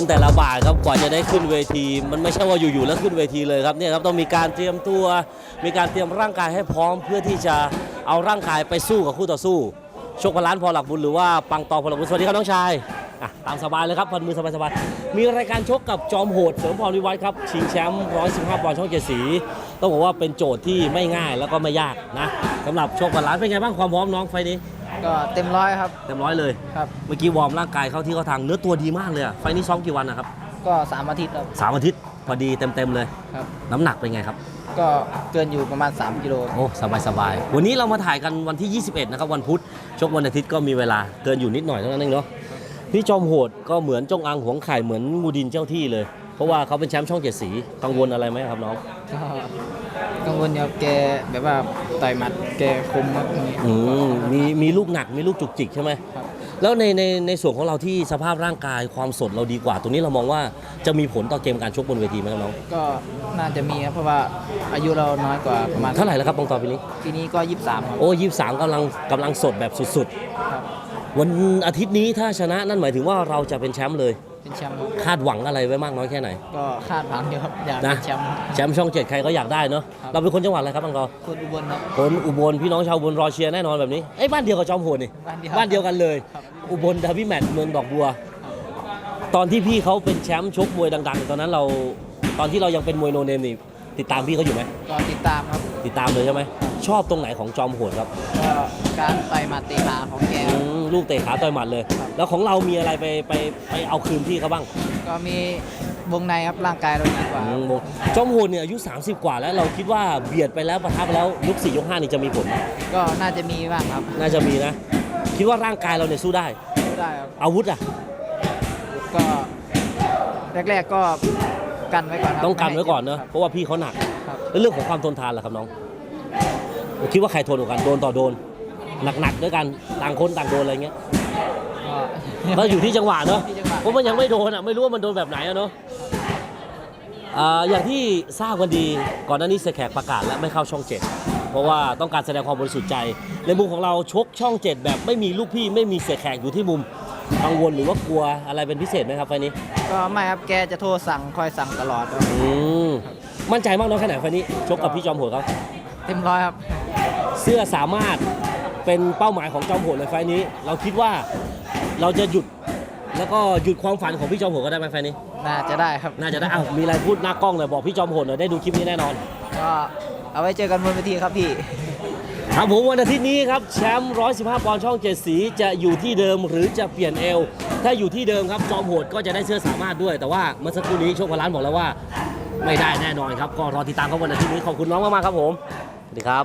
ว่าจะได้ขึ้นเวที มันไม่ใช่ว่าอยู่ๆแล้วขึ้นเวทีเลยครับเนี่ยครับต้องมีการเตรียมตัว มีการเตรียมร่างกายให้พร้อมเพื่อที่จะเอาร่างกายไปสู้กับคู่ต่อสู้ชกพล้านพอหลักบุญหรือว่าปังตอพอหลักบุญสวัสดีครับน้องชายอะตามสบายเลยครับพันมือสบายๆมีรายการชกกับจอมโหดเสริมพรวิวัฒน์ครับชิงแชมป์115ปอนด์ช่องเจสีต้องบอกว่าเป็นโจทย์ที่ไม่ง่ายแล้วก็ไม่ยากนะสำหรับชกพล้านเป็นไงบ้างความพร้อมน้องไฟนี้ ก็เต็มร้อยครับ เต็มร้อยเลย ครับ เมื่อกี้วอร์มร่างกายเข้าที่เข้าทางเนื้อตัวดีมากเลยอะไฟล์นี้ซ้อมกี่วันนะครับก็สามอาทิตย์ครับ สามอาทิตย์พอดีเต็มๆเลย ครับ น้ำหนักเป็นไงครับ ก็เกินอยู่ประมาณ 3 กิโลโอ้สบายสบายๆวันนี้เรามาถ่ายกันวันที่ 21 นะครับ วันพุธชกวันอาทิตย์ก็มีเวลาเกินอยู่นิดหน่อยเท่านั้นเองเนาะพี่จอมโหดก็เหมือนจงอางหวงไข่เหมือนงูดินเจ้าที่เลยเพ ราะว่าเขาเป็นแชมป์ช่องเจ็ดสี กังวลอะไรไหมครับน้องก็กังวลอยู่ครับแกแบบว่าต่อยหมัดแกคมมากตรงนี้อืมมีมีลูกหนักมีลูกจุกจิกใช่ไหมครับแล้วในในในส่วนของเราที่สภาพร่างกายความสดเราดีกว่า ตรงนี้เรามองว่าจะมีผลต่อเกมการชกบนเวทีไหมครับน้องก็น่าจะมีครับเพราะว่าอายุเราน้อยกว่าประมาณเท่าไหร่แล้วครับบางตอนปีนี้ ปีนี้ก็ 23 ครับโอ้ยี่สามกำลังกำลังสดแบบสุดครับๆวันอาทิตย์นี้ถ้าชนะนั่นหมายถึงว่าเราจะเป็นแชมป์เลย เป็นแชมป์ครับคาดหวังอะไรไว้มากน้อยแค่ไหนก็คาดหวังอยู่ครับอยากนะเป็นแชมป์แชมป์ช่องเจ็ดใครก็อยากได้เนาะครับ เราเป็นคนจังหวัดอะไรครับบางกอคนอุบลครับ คนอุบลพี่น้องชาวอุบลรอเชียร์แน่นอนแบบนี้เอ้ยบ้านเดียวกับจอมโหดนี่บ้านเดียว บ้านเดียวกันเลย ครับอุบลดาวิแมทเมืองดอกบัว ตอนที่พี่เขาเป็นแชมป์ชกมวยดัง ๆ ตอนนั้นเราตอนที่เรายังเป็นมวยโนเนมนี่ติดตามพี่เขาอยู่ไหมก็ติดตามครับติดตามเลยใช่ไหม ชอบตรงไหนของจอมโหดครับก็การต่อยหมัดเตะขาของแก อืมลูกเตะขาต่อยหมัดเลย ครับ แล้วของเรามีอะไรไปไปไปเอาคืนพี่เขาบ้างก็มีวงในครับร่างกายเราดีกว่า อืมจอมโหดเนี่ยอายุ 30 กว่าแล้วเราคิดว่าเบียดไปแล้วประทับแล้วยก4ยก5นี่จะมีผลไหมก็น่าจะมีบ้างครับน่าจะมีนะ คิดว่าร่างกายเราเนี่ยสู้ได้ สู้ได้ครับอาวุธอะ ก็แรกๆก็กันไว้ก่อนครับต้องกันไว้ก่อนเนอะครับเพราะว่าพี่เขาหนัก ครับแล้วเรื่องของความทนทานล่ะครับน้อง คิดว่าใครทนกว่ากันโดนต่อโดน หนักๆด้วยกันต่างคนต่างโดนอะไรเงี้ยก็มันอยู่ที่จังหวะเนอะที่จังหวะเพราะมันยังไม่โดนอะไม่รู้ว่ามันโดนแบบไหนอะเนอะอ่าอย่างที่ทราบกันดีก่อนหน้านี้เสยแขกประกาศแล้วไม่เข้าช่องเจ็ดเพราะว่าต้องการแสดงความบริสุทธิ์ใจ ในมุมของเราชกช่องเจ็ดแบบไม่มีลูกพี่ไม่มีเสยแขกอยู่ที่มุมกังวลหรือว่ากลัวอะไรเป็นพิเศษไหมครับไฟล์นี้ก็ไม่ครับแกจะโทรสั่งคอยสั่งตลอดครับอืมมั่นใจมากน้อยแค่ไหนไฟล์นี้ชกกับพี่จอมโหดเขาเต็มร้อยครับ เสื้อสามารถเป็นเป้าหมายของจอมโหดเลยไฟล์นี้ เราคิดว่าเราจะหยุดแล้วก็หยุดความฝันของพี่จอมโหดก็ได้ไหมไฟล์นี้ น่าจะได้ครับ น่าจะได้อ้าวมีอะไรพูดหน้ากล้องหน่อยบอกพี่จอมโหดหน่อยได้ดูคลิปนี้แน่นอน ก็เอาไว้เจอกันบนเวทีครับพี่ ครับผมวันอาทิตย์นี้ครับแชมป์115 ปอนด์ช่องเจ็ดสีจะอยู่ที่เดิมหรือจะเปลี่ยนเอว ถ้าอยู่ที่เดิมครับจอมโหดก็จะได้เสื้อสามารถด้วย แต่ว่าเมื่อสักครู่นี้โชคพลานบอกแล้วว่า ไม่ได้แน่นอนครับก็รอติดตามครับวันอาทิตย์นี้ขอบคุณน้องมากๆครับผมสวัสดีครับ